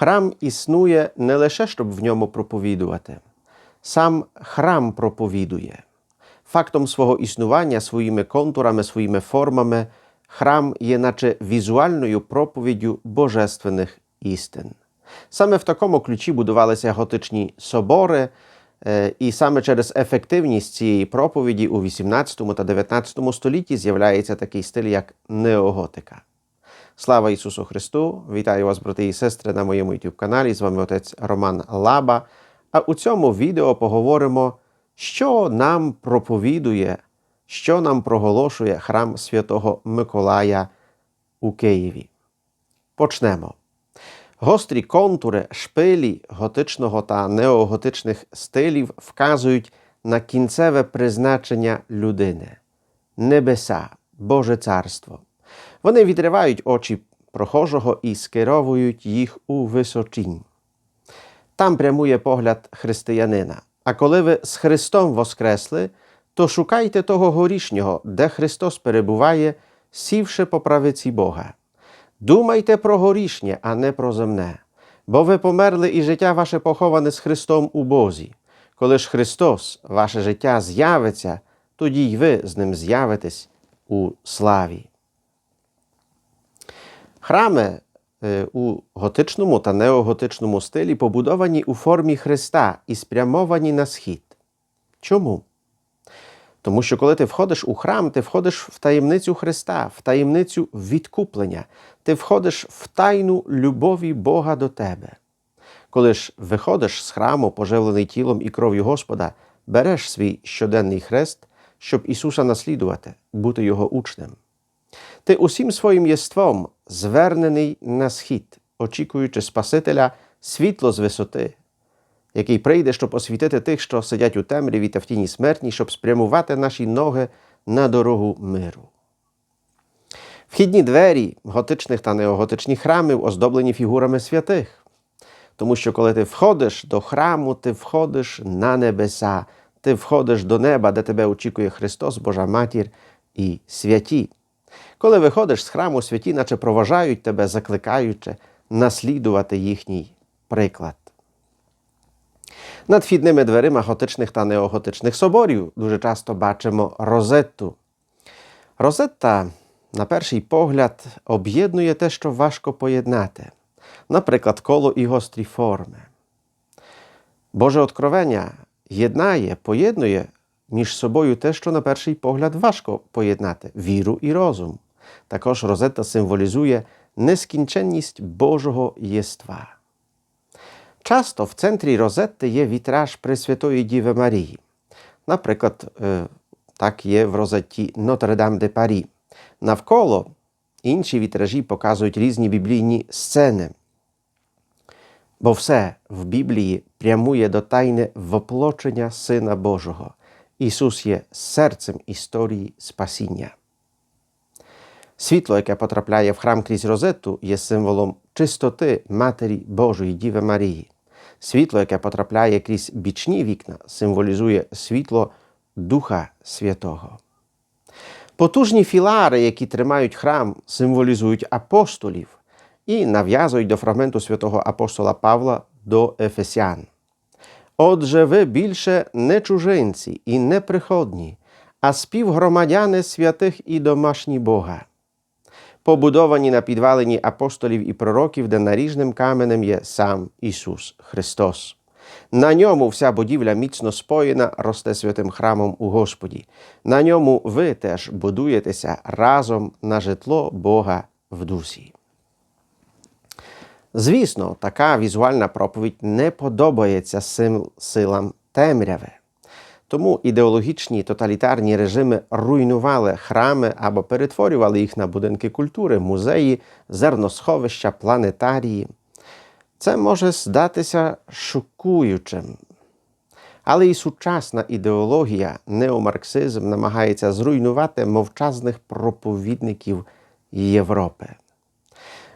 Храм існує не лише щоб в ньому проповідувати, сам храм проповідує. Фактом свого існування, своїми контурами, своїми формами, храм є наче візуальною проповіддю божественних істин. Саме в такому ключі будувалися готичні собори, е, і саме через ефективність цієї проповіді у 18 та 19 столітті з'являється такий стиль, як неоготика. Слава Ісусу Христу! Вітаю вас, брати і сестри, на моєму youtube каналі. З вами отець Роман Лаба. А у цьому відео поговоримо, що нам проповідує, що нам проголошує храм Святого Миколая у Києві. Почнемо. Гострі контури шпилі готичного та неоготичних стилів вказують на кінцеве призначення людини небеса, Боже Царство. Вони відривають очі прохожого і скеровують їх у височінь. Там прямує погляд християнина. А коли ви з Христом воскресли, то шукайте того горішнього, де Христос перебуває, сівши по правиці Бога. Думайте про горішнє, а не про земне, бо ви померли і життя ваше поховане з Христом у Бозі. Коли ж Христос, ваше життя з'явиться, тоді й ви з ним з'явитесь у славі. Храми е, у готичному та неоготичному стилі побудовані у формі Христа і спрямовані на схід. Чому? Тому що коли ти входиш у храм, ти входиш в таємницю Христа, в таємницю відкуплення, ти входиш в тайну любові Бога до тебе. Коли ж виходиш з храму, поживлений тілом і кров'ю Господа, береш свій щоденний хрест, щоб Ісуса наслідувати, бути Його учнем. Ти усім своїм єством звернений на схід, очікуючи Спасителя світло з висоти, який прийде, щоб освітити тих, що сидять у темряві та в тіні смертній, щоб спрямувати наші ноги на дорогу миру. Вхідні двері готичних та неоготичних храмів оздоблені фігурами святих. Тому що коли ти входиш до храму, ти входиш на небеса, ти входиш до неба, де тебе очікує Христос, Божа Матір і святі. Коли виходиш з храму, святі, наче проважають тебе, закликаючи наслідувати їхній приклад. Над вхідними дверима готичних та неоготичних соборів дуже часто бачимо розетту. Розетта, на перший погляд, об'єднує те, що важко поєднати, наприклад, коло і гострі форми. Боже откровення єднає, поєднує між собою те, що на перший погляд важко поєднати віру і розум. Також розетта символізує нескінченність Божого єства. Часто в центрі розетти є вітраж Пресвятої Діви Марії. Наприклад, так є в розетті Нотр-Дам де Парі. Навколо інші вітражі показують різні біблійні сцени. Бо все в Біблії прямує до тайни воплочення Сина Божого. Ісус є серцем історії спасіння. Світло, яке потрапляє в храм крізь розету, є символом чистоти Матері Божої Діви Марії. Світло, яке потрапляє крізь бічні вікна, символізує світло Духа Святого. Потужні філари, які тримають храм, символізують апостолів і нав'язують до фрагменту святого апостола Павла до Ефесян. Отже, ви більше не чужинці і не приходні, а співгромадяни святих і домашні Бога, побудовані на підвалині апостолів і пророків, де наріжним каменем є сам Ісус Христос. На ньому вся будівля міцно споєна, росте святим храмом у Господі. На ньому ви теж будуєтеся разом на житло Бога в дусі. Звісно, така візуальна проповідь не подобається силам темряви. Тому ідеологічні тоталітарні режими руйнували храми або перетворювали їх на будинки культури, музеї, зерносховища, планетарії. Це може здатися шокуючим. Але і сучасна ідеологія, неомарксизм намагається зруйнувати мовчазних проповідників Європи.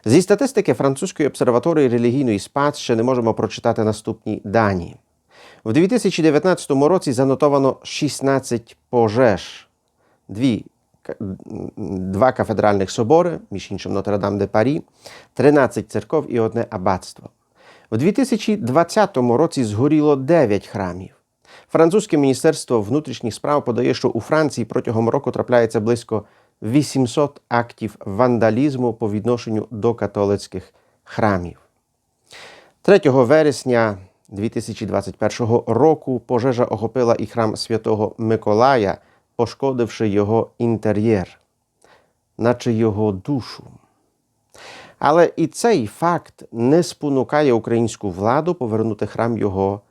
Зі статистики французької обсерваторії релігійної спадщини можемо прочитати наступні дані. В 2019 році занотовано 16 пожеж, дві, два кафедральних собори, між іншим Нотр-Дам де Парі, 13 церков і одне аббатство. В 2020 році згоріло 9 храмів. Французьке міністерство внутрішніх справ подає, що у Франції протягом року трапляється близько 800 актів вандалізму по відношенню до католицьких храмів. 3 вересня 2021 року пожежа охопила і храм святого Миколая, пошкодивши його інтер'єр, наче його душу. Але і цей факт не спонукає українську владу повернути храм його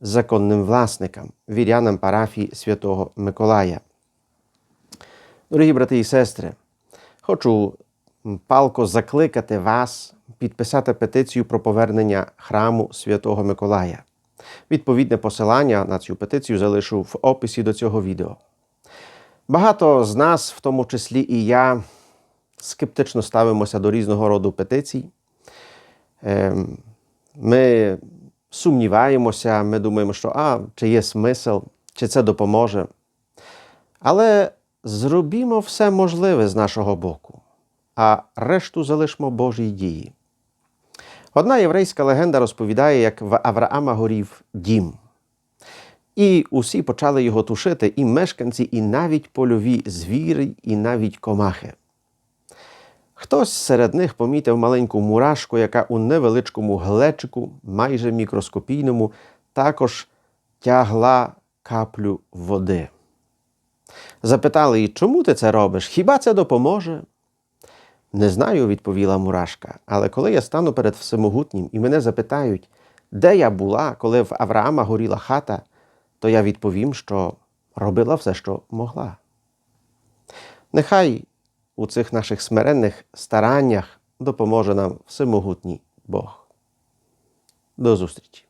законним власникам, вірянам парафії святого Миколая. Дорогі брати і сестри, хочу палко закликати вас підписати петицію про повернення храму Святого Миколая. Відповідне посилання на цю петицію залишу в описі до цього відео. Багато з нас, в тому числі і я, скептично ставимося до різного роду петицій. Ем, Ми сумніваємося, ми думаємо, що а, чи є смисл, чи це допоможе. Але зробімо все можливе з нашого боку, а решту залишмо Божій дії. Одна єврейська легенда розповідає, як в Авраама горів дім. І усі почали його тушити, і мешканці, і навіть польові звірі, і навіть комахи. Хтось серед них помітив маленьку мурашку, яка у невеличкому глечику, майже мікроскопійному, також тягла каплю води. Запитали її, чому ти це робиш? Хіба це допоможе? Не знаю, відповіла мурашка, але коли я стану перед Всемогутнім і мене запитають, де я була, коли в Авраама горіла хата, то я відповім, що робила все, що могла. Нехай у цих наших смиренних стараннях допоможе нам всемогутній Бог. До зустрічі!